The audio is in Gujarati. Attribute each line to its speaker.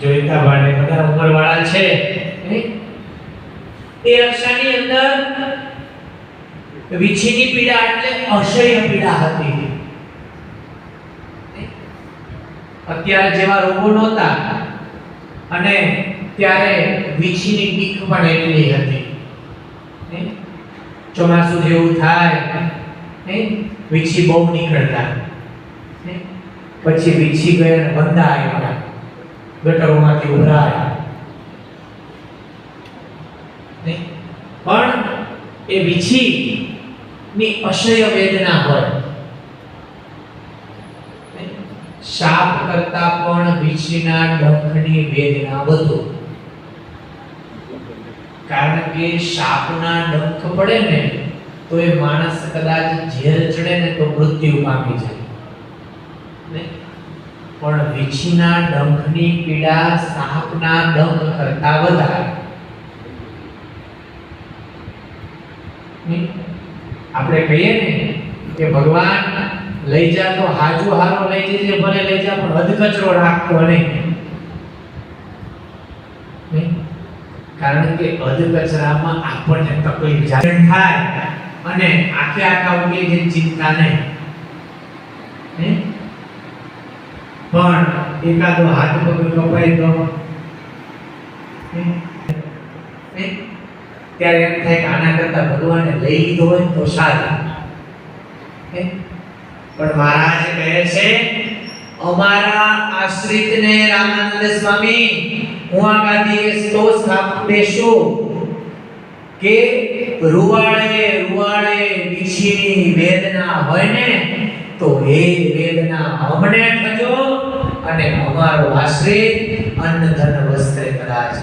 Speaker 1: જોઈતા ભાને બધા ઉંમરવાળા છે હે? એ રક્ષાની અંદર વિછીની પીડા એટલે અક્ષય પીડા હતી અત્યારે જેવા રોગો નહોતા અને ત્યારે વીછીની બીક પણ એટલી હતી? ચોમાસું જેવું થાય? વીછી બહુ નીકળતા પછી વીછી ગયા બંધા આવ્યા ગટરોમાંથી ઉભરાય? પણ એ વીછી ની અસહ્ય વેદના હોય? શાપ કરતા પણ વીછીના ડંખની વેદના વધુ કારણ કે સાપના ડંખ પડે ને, તો એ માણસ કદાચ ઝેર ચડે ને તો મૃત્યુ પામી જાય? પણ વીછીના ડંખની પીડા સાપના ડંખ કરતા વધારે. આપણે કહીએ ને કે ભગવાન લઈ જા તો હાજુ હારો લઈ જજે, ભલે લઈ જા, પણ અધકચરો રાખતો નહીં. કારણ કે અધકચરામાં આપણને તકલીફ થાય, અને આખે આખા ઉગે જે ચિંતા નહીં? પણ એકાદો હાથ પગ કપાય તો હે? હે? ત્યારે એમ થાય કે આના કરતા ભગવાને લઈ લીધો હોય તો સારું હે? પણ મહારાજ કહે છે, અમારા આશ્રિતને રામાનંદ સ્વામી, હું આ દિવસ તો સ્થાપન દેશું કે રૂવાળે રૂવાળે વિછીની વેદના હોય ને, તો એ વેદના અમને થજો અને અમારો આશ્રય અન્ન ધન વસ્ત્ર કદાચ